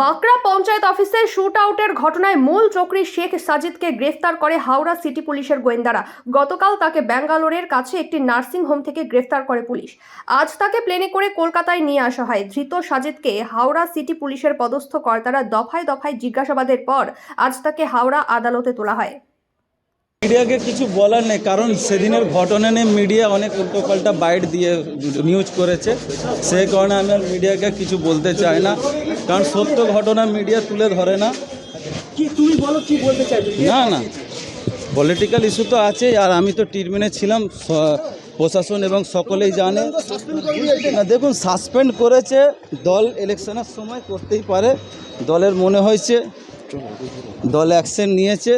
বাঁকড়া পঞ্চায়েত অফিসে শুট আউটের ঘটনায় মূল চক্রী শেখ সাজিদকে গ্রেফতার করে হাওড়া সিটি পুলিশের গোয়েন্দারা। গতকাল তাকে ব্যাঙ্গালোরের কাছে একটি নার্সিং হোম থেকে গ্রেফতার করে পুলিশ। আজ তাকে প্লেনে করে কলকাতায় নিয়ে আসা হয়। ধৃত সাজিদকে হাওড়া সিটি পুলিশের পদস্থ কর্তারা দফায় দফায় জিজ্ঞাসাবাদের পর আজ তাকে হাওড়া আদালতে তোলা হয়। মিডিয়াকে কিছু বলার নেই, কারণ সেদিনের ঘটনা নিয়ে মিডিয়া অনেক উল্টোপাল্টা বাইট দিয়ে নিউজ করেছে। সেই কারণে আমি মিডিয়াকে কিছু বলতে চাই না। কারণ সত্য ঘটনা মিডিয়া তুলে ধরে না। কি তুমি বলো কি বলতে চাইছো? না না। পলিটিক্যাল ইস্যু তো আছেই আর আমি তো ট্রিটমেন্টে ছিলাম প্রশাসন এবং সকলেই জানে। না দেখুন সাসপেন্ড করেছে দল ইলেকশনের সময় করতেই পারে। দলের মনে হয়েছে দল অ্যাকশন নিয়েছে।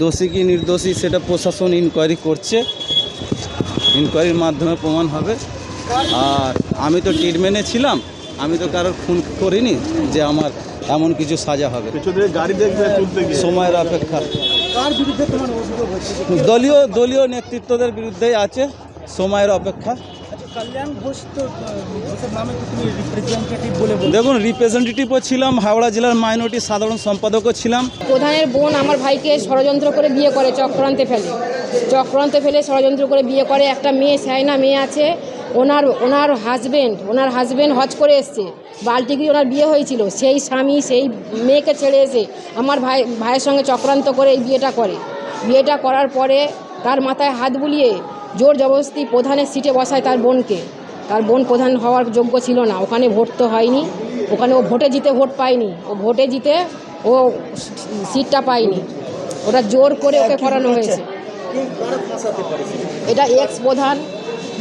দোষী কি নির্দোষী সেটা প্রশাসন ইনকোয়ারি করছে। ইনকোয়ারির মাধ্যমে প্রমাণ হবে। আর আমি তো ট্রিটমেন্টে ছিলাম আমি তো কারোর খুন করিনি যে আমার এমন কিছু সাজা হবে। গাড়ি দেখবে তুলতে গিয়ে। সময়ের অপেক্ষা। কার বিরুদ্ধে তোমার অভিযোগ হচ্ছে দলীয় দলীয় নেতৃত্বদের বিরুদ্ধেই আছে সময়ের অপেক্ষা। আচ্ছা কল্যাণ ঘোষ তো আহ, ঘোষের নামে তো তুমি রিপ্রেজেন্টেটিভ বলে বল দেখুন রিপ্রেজেন্টেটিভও ছিলাম হাওড়া জেলার মাইনরিটি সাধারণ সম্পাদকও ছিলাম। প্রধানের বোন আমার ভাইকে ষড়যন্ত্র করে বিয়ে করে চক্রান্তে ফেলে। চক্রান্তে ফেলে ষড়যন্ত্র করে বিয়ে করে একটা মেয়ে সাইনা মেয়ে আছে ওনার ওনার হাজব্যান্ড ওনার হাজব্যান্ড হজ করে এসছে। বালটিগি ওনার বিয়ে হয়েছিল। সেই স্বামী সেই মেয়েকে ছেড়ে এসে আমার ভাই ভাইয়ের সঙ্গে চক্রান্ত করে এই বিয়েটা করে। বিয়েটা করার পরে তার মাথায় হাত বুলিয়ে জোর জবরদস্তি প্রধানের সিটে বসায় তার বোনকে। তার বোন প্রধান হওয়ার যোগ্য ছিল না। ওখানে ভোট তো হয়নি। ওখানে ও ভোটে জিতে ভোট পায়নি। ও ভোটে জিতে ও সিটটা পায়নি। ওটা জোর করে ওকে করানো হয়েছে। এটা এক্স প্রধান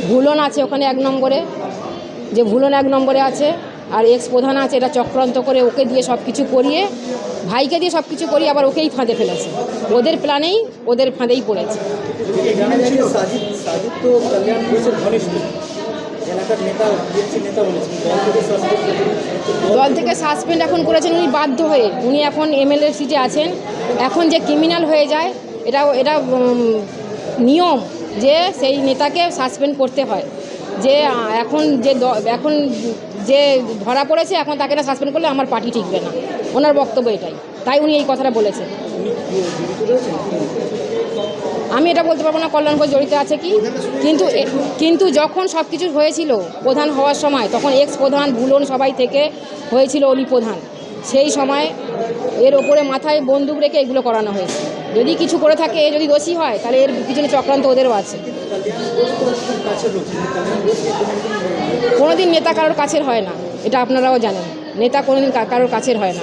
ভুলন আছে ওখানে এক নম্বরে, যে ভুলন এক নম্বরে আছে, আর এক্স প্রধান আছে, এটা চক্রান্ত করে ওকে দিয়ে সব কিছু করিয়ে, ভাইকে দিয়ে সব কিছু করিয়ে আবার ওকেই ফাঁদে ফেলেছে। ওদের প্ল্যানেই, ওদের ফাঁদেই পড়েছে। দল থেকে সাসপেন্ড এখন করেছেন উনি বাধ্য হয়ে। উনি এখন এমএলএ সিটে আছেন। এখন যে ক্রিমিনাল হয়ে যায় এটা এটা নিয়ম। যে সেই নেতাকে সাসপেন্ড করতে হয়। যে এখন যে এখন যে ধরা পড়েছে, এখন তাকে না সাসপেন্ড করলে আমার পার্টি টিকবে না। ওনার বক্তব্য এটাই। তাই উনি এই কথাটা বলেছেন। আমি এটা বলতে পারব না, কল্যাণ ঘোষ জড়িত আছে কি? কিন্তু কিন্তু যখন সব কিছু হয়েছিল প্রধান হওয়ার সময়, তখন এক্স প্রধান ভুলন সবাই থেকে হয়েছিল অলি প্রধান। সেই সময় এর ওপরে মাথায় বন্দুক রেখে এগুলো করানো হয়েছে। যদি কিছু করে থাকে যদি দোষী হয়, তাহলে এর পিছনে চক্রান্ত ওদেরও আছে। কোনোদিন নেতা কারোর কাছের হয় না, এটা আপনারাও জানেন। নেতা কোনোদিন কারোর কাছের হয় না।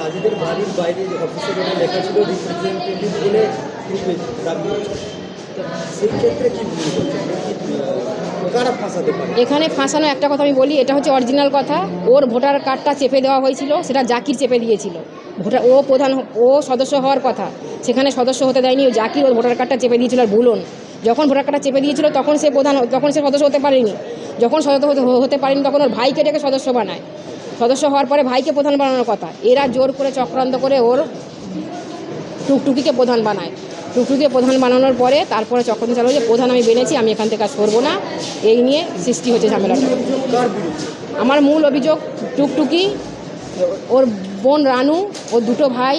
সেই ক্ষেত্রে কি এখানে ফাঁসানো একটা কথা আমি বলি, এটা হচ্ছে অরিজিনাল কথা। ওর ভোটার কার্ডটা চেপে দেওয়া হয়েছিল, সেটা জাকির চেপে দিয়েছিল। ভোটার, ও প্রধান, ও সদস্য হওয়ার কথা। সেখানে সদস্য হতে দেয়নি ও জাকির ওর ভোটার কার্ডটা চেপে দিয়েছিল আর ভুলন যখন ভোটার কার্ডটা চেপে দিয়েছিল, তখন সে প্রধান, তখন সে সদস্য হতে পারেনি। যখন সদস্য হতে পারেনি, তখন ওর ভাইকে ডেকে সদস্য বানায়। সদস্য হওয়ার পরে ভাইকে প্রধান বানানোর কথা। এরা জোর করে চক্রান্ত করে ওর টুকটুকিকে প্রধান বানায়। টুকটুকিকে প্রধান বানানোর পরে তারপরে চক্রান্ত চালু যে প্রধান আমি বেনেছি, আমি এখান থেকে আর সরবো না। এই নিয়ে সৃষ্টি হচ্ছে ঝামেলাটা। আমার মূল অভিযোগ, টুকটুকি, ওর বোন রানু ওর দুটো ভাই,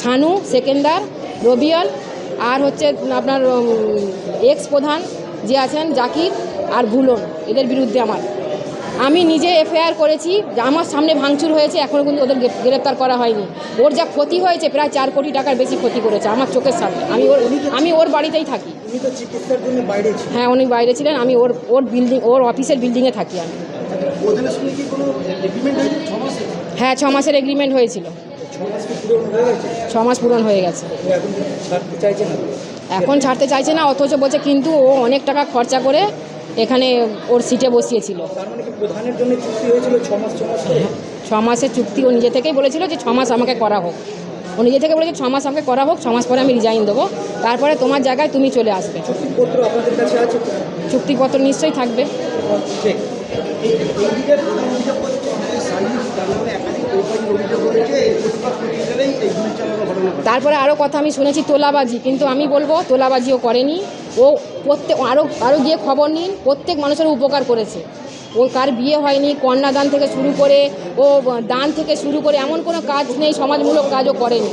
সানু, সেকেন্দার, রবিয়াল, আর হচ্ছে আপনার এক্স প্রধান যে আছেন, জাকির আর ভুলন, এদের বিরুদ্ধে আমার। আমি নিজে এফআইআর করেছি আমার সামনে ভাঙচুর হয়েছে এখনও কিন্তু ওদের গ্রেপ- গ্রেপ্তার করা হয়নি। ওর যা ক্ষতি হয়েছে প্রায় চার কোটি টাকার বেশি ক্ষতি করেছে আমার চোখের সামনে। আমি ওর আমি ওর বাড়িতেই থাকি। হ্যাঁ উনি বাইরে ছিলেন আমি ওর ওর বিল্ডিং ওর অফিসের বিল্ডিংয়ে থাকি আমি। হ্যাঁ ছ মাসের এগ্রিমেন্ট হয়েছিল। ছ মাস পূরণ হয়ে গেছে? এখন ছাড়তে চাইছে না অথচ বলছে কিন্তু ও অনেক টাকা খরচা করে এখানে ওর সিটে বসিয়েছিল। ছ মাসের চুক্তি ও নিজে থেকেই বলেছিল যে ছ মাস আমাকে করা হোক। ও নিজে থেকে বলেছে ছ মাস আমাকে করা হোক ছ মাস পরে আমি রিজাইন দেবো। তারপরে তোমার জায়গায় তুমি চলে আসবে। চুক্তিপত্র নিশ্চয়ই থাকবে। তারপরে আরও কথা আমি শুনেছি তোলাবাজি কিন্তু আমি বলব তোলাবাজিও করেনি। ও প্রত্যেক আরও আরও গিয়ে খবর নিন, প্রত্যেক মানুষের উপকার করেছে। ও কার বিয়ে হয়নি, কন্যাদান থেকে শুরু করে, ও দান থেকে শুরু করে এমন কোনো কাজ নেই, সমাজমূলক কাজও করেনি।